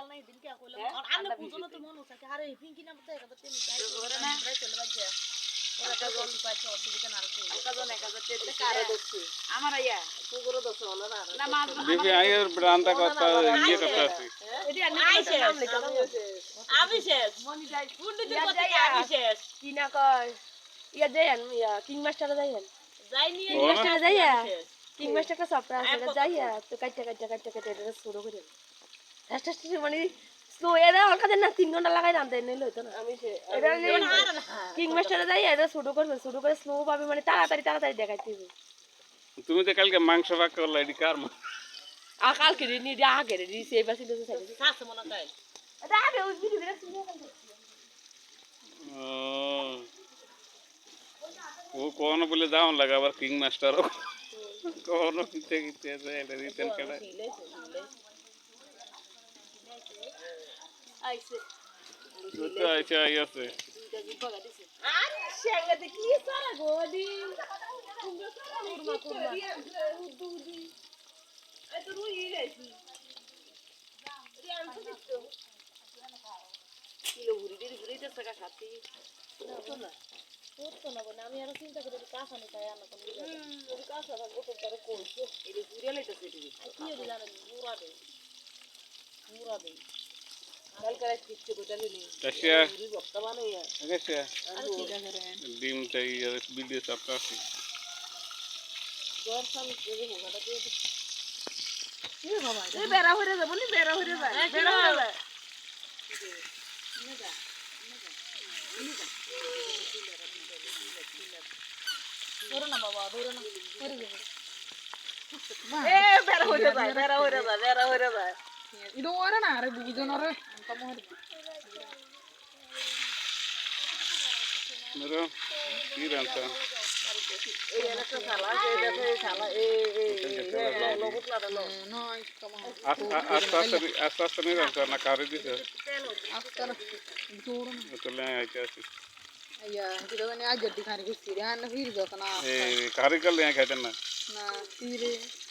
খেয়াল নাই দিন কে কইলাম আর আন্না পুজো তো। মন হচ্ছে আরে পিঙ্কি নাম তো একদম তেমনি চাই করে না? চলে বাজে ওরা তো গল্প পাচ্ছে অসুবিধা না আর কি আমার আইয়া না মাছ বিবি আইয়ের ব্রান্ডা কথা ইয়ে কথা আছে। আমি শেষ পুন্ডিতের কথা আমি শেষ কিনা কয়? ইয়া যাইয়ান ইয়া কিং মাস্টারে যাইয়ান না? মাস্টারে যাইয়া কিং মাস্টারটা সপ্তাহ আছে যাইয়া তো কাটতে কাটতে কাটতে কাটতে শুরু করে। মানে স্লো এরা ওর কাছে না তিন ঘণ্টা লাগাই রান্তে নিলে হইতো না। আমি এটা যেমন আর না। কিং মাস্টারে যাইয়া এটা শুরু করবে শুরু করে স্লো পাবে মানে তাড়াতাড়ি তাড়াতাড়ি দেখাইতে হবে তুমি তো কালকে মাংস ভাগ করলা এটি কার আর কালকে নি আগে রে মনে এটা আগে ওই ভিডিও ও ও কোন বলে লাগা আবার কিং মাস্টার কোন কিতে কিতে এটা রিটেন কেডা আইছে তো আইছে আই আছে আর শেঙ্গাতে কি সারা গোদি কুরমা কুরমা এই তো রুই গেছি কিলো ঘুরি দিদি ঘুরি তো টাকা খাতি করতো না বলে আমি আরও চিন্তা করে কাঁচা নি তাই আনা কোন কাঁচা কইছে এটা ঘুরে কি জানেন বাবা ধরো না ধরো না ধরে দেবো এ বেরা যায় বেরা যায় বেরা যায় ಇದು ಓರಣ ಅರೆ ಬೂಜನರ ಅಂತ ಮಾಡಿ মেরো কি রান্তা এই একটা শালা এই দেখো এই শালা এই এই লোক লাগানো ನೋ ಕಮ আস্তে আস্তে আস্তে আস্তে নিয়ে রান্তা না কারে দিছে ಅಸ್ತರ ಜೋಡನ চলে আইতে আছে ಅಯ್ಯ ಇದವನೇ ಆ ಜಡ್ಡಿ ಖಾರಿ ಗುಸ್ತೀರಿ ಅನ್ನ ಹೀರ್ಬೇಕನ এই কারে কালে খাইতেন না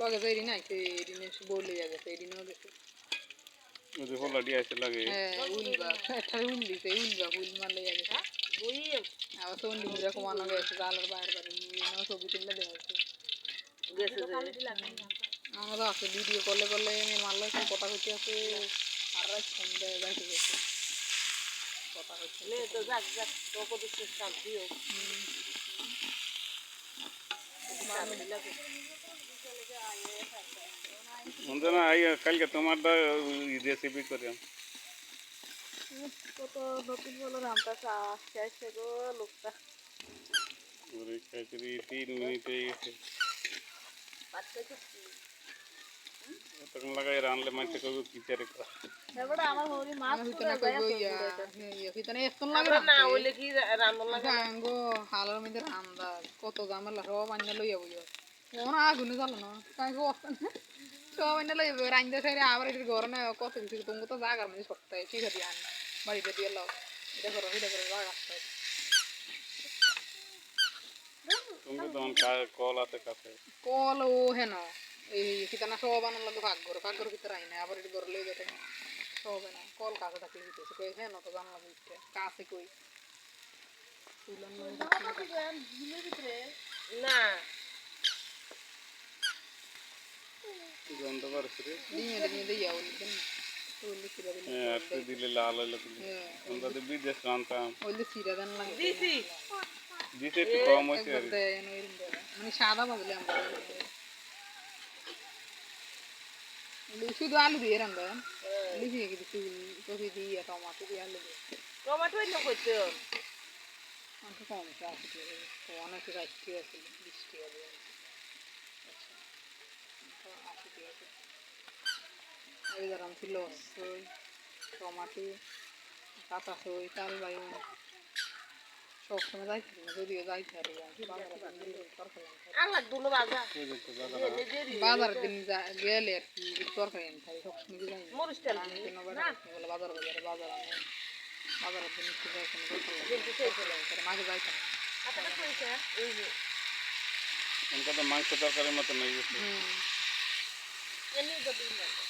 লগে যে এদিন আইছে এদিন এসে বলে যাবে এদিনও গেছে। যদি হলা দিয়ে আসে লাগে। হ্যাঁ উলবা একটা উল দিছে উলবা উল মারলে যাবে আবার সন্ডি মুড়া কমানো গেছে জালের বাইরে বাইরে নিয়ে ছবি তুললে দেওয়া হয়েছে। গেছে আমারও আছে ভিডিও করলে করলে মারলে কথা হচ্ছে আছে। আর রাত সন্ধ্যে গেছে। কথা হচ্ছে তো যাক যাক তো কত শান্তি হোক মনে না আই কালকে তোমারটা রেসিপি করিম কত নতুন বলো রামটা চাইছে গো লোকটা ওরে খাইছি তিন মিনিটে গেছে বাচ্চা কিছু তখন লাগাই রানলে মাঝে করব কিচারে এবারে আমার হরি মাছ ভিতরে কইব ইয়া ইয়া ভিতরে এত লাগে না হইলে কি রান্না লাগে গাঙ্গো হালার মধ্যে রান্দা কত জামেলা সব আইনা লইয়া বইয়া কোন আগুনে জ্বালো না কাই গো সব আইনা লইয়া বই রান্দা সাইরে আবার এর গরমে কত কিছু তুমি তো জাগার মধ্যে সপ্তাহে ঠিক আছে আনি বাড়িতে দিয়ে লাও এটা করো এটা করো জাগা তুমি তখন কল আছে কাছে কল ও হেন এই কিতানা সব আনার লাগে ভাগ করো ভাগ করো ভিতরে আইনা আবার এর ঘরে লই যেতে সব না কল কাছে থাকলে দিতেছে কই হেন তো জানলা দিতে কাছে কই না গন্ধ পারছে রে। হ্যাঁ আজকে দিলে লাল হইল তুমি হ্যাঁ আমরা তো বিদেশ দিছি। দিতে একটু কম হয়েছে মানে সাদা বাজলে আমরা শুধু আলু দিয়ে কিছু কফি দিয়ে টমাটো দিয়ে আলু দিয়ে। টমেটো অনেক কম আছে অনেক রাখতে আছে বৃষ্টি হবে এই ধরুন ছিল টমাটো কাঁচা সই চাল বায়ু। সবসময় যাইতে যদিও যাইতে পারি আর কি বাজারে? দুনো গেলে আর কি তরকারি আনতে হয় সবসময় যাই তেল বাজার বাজার আনে। বাজারের দিন একটু যাই কোনো দরকার লাগে কিন্তু সেই করে। না।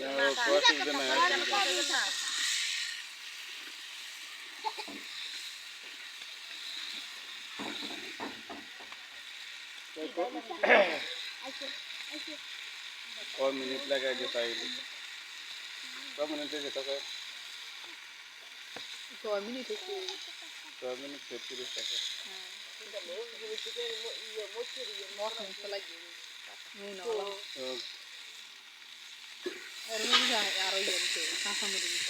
না, ও অসুবিধা নাই অসুবিধা নাই। কয় মিনিট লাগাই দিয়ে তাইলে কয় মিনিট হয়ে গেছে কয় ছয় মিনিট তেত্রিশ টাকা তো আরও ইয়ে দিতে কাঁচামরিচ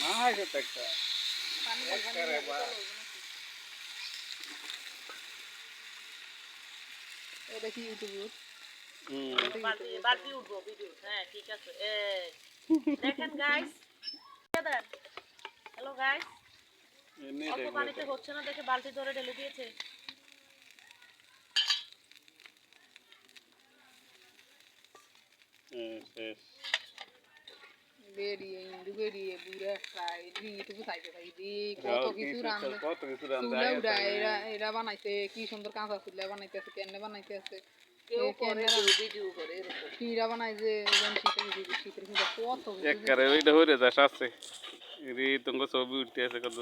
না হয়েছে তো একটা একবারে বা এটা কি ইউটিউব হুম দেখেন গাইস হ্যালো গাইস অল্প পানিতে হচ্ছে না দেখে বালতি ধরে ঢেলে দিয়েছে শেষ বেরিয়ে ইন্দু বেরিয়ে বুড়ে ফ্রাই ইউটিউবে চাইতে চাই দি কত কিছু রান্না কত কিছু আছে। উড়া এরা এরা বানাইছে কি সুন্দর কাঁচা চুলা এ করে কেনে কেউ ভিডিও করে এরকম কিরা বানাইছে একদম শীতের শীতের শীতের কত হয়ে ছবি উঠতে আছে কত